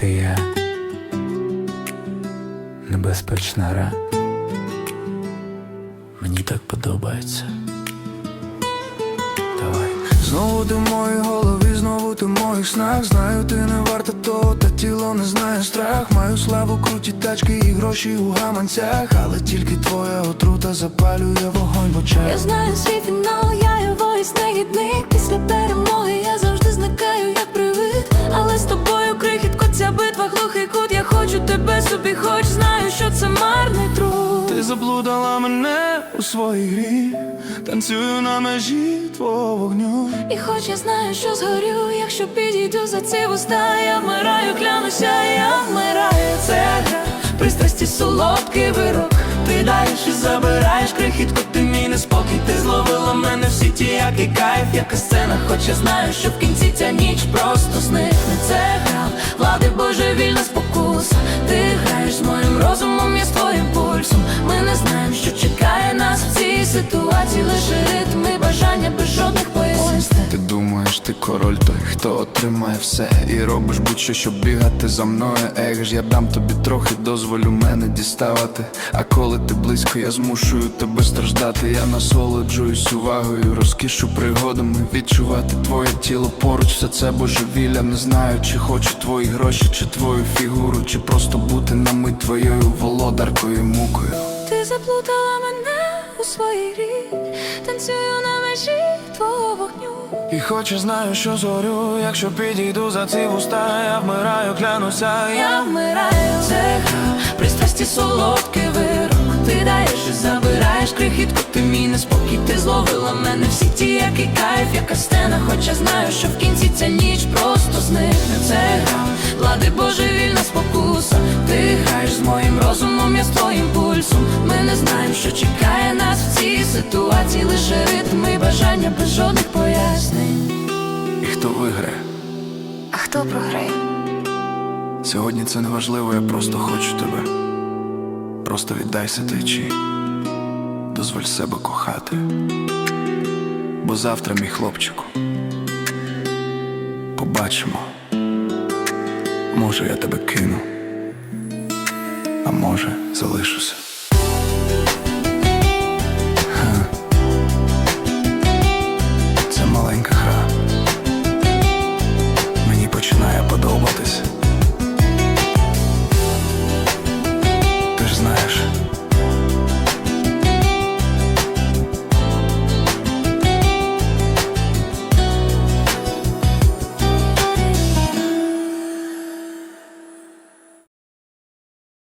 ти я небезпечна гра. Мені так подобається. Давай. Знову ти в моїй голові, знову ти в моїх снах Знаю, ти не варта того, та тіло не знає страх Маю славу, круті тачки і гроші у гаманцях Але тільки твоя отрута запалює вогонь в очах Я знаю свій фінал, я його і снегідник Після перемоги я Я хочу тебе собі, хоч знаю, що це марний труд. Ти заблудила мене у своїй грі. Танцюю на межі твого вогню. І хоч я знаю, що згорю, якщо підійду за ці вуста, я вмираю, клянуся, я вмираю, це гра Пристрасті солодкий вирок. Ти даєш і забираєш крихітку, ти мій неспокій. Ти зловила мене в сіті, як і кайф, яка сцена. Хоч я знаю, що в кінці ця ніч просто зникне. Це гра, влади божевільна спокуса ситуації Лише ритм і бажання без жодних пояснень. Ти думаєш, ти король той, хто отримає все І робиш будь-що, щоб бігати за мною. Ех ж я дам тобі трохи, дозволю мене діставати. А коли ти близько, я змушую тебе страждати. Я насолоджуюсь увагою, розкішу пригодами. Відчувати твоє тіло поруч, все це божевілля. Не знаю, чи хочу твої гроші, чи твою фігуру Чи просто бути на мить твоєю володаркою, мукою. Ти заплутала мене у своїй грі, танцюю на межі твого вогню. І хоч я знаю, що зорю, якщо підійду за ці вуста, я вмираю, клянуся, Я вмираю, це пристрасті солодкий вирок. Ти даєш і забираєш крихітку, ти мій неспокій, ти зловила мене в сіті, як і кайф, яка сцена, хоч я знаю, що в кінці ця ніч просто зникне. Це гра, влади божевільна що чекає нас в цій ситуації, лише ритм і бажання без жодних пояснень. і хто виграє. А хто програє? Сьогодні це не важливо, я просто хочу тебе. Просто віддайся течі, дозволь себе кохати. Бо завтра, мій хлопчику, побачимо. Може, я тебе кину, а може, залишуся.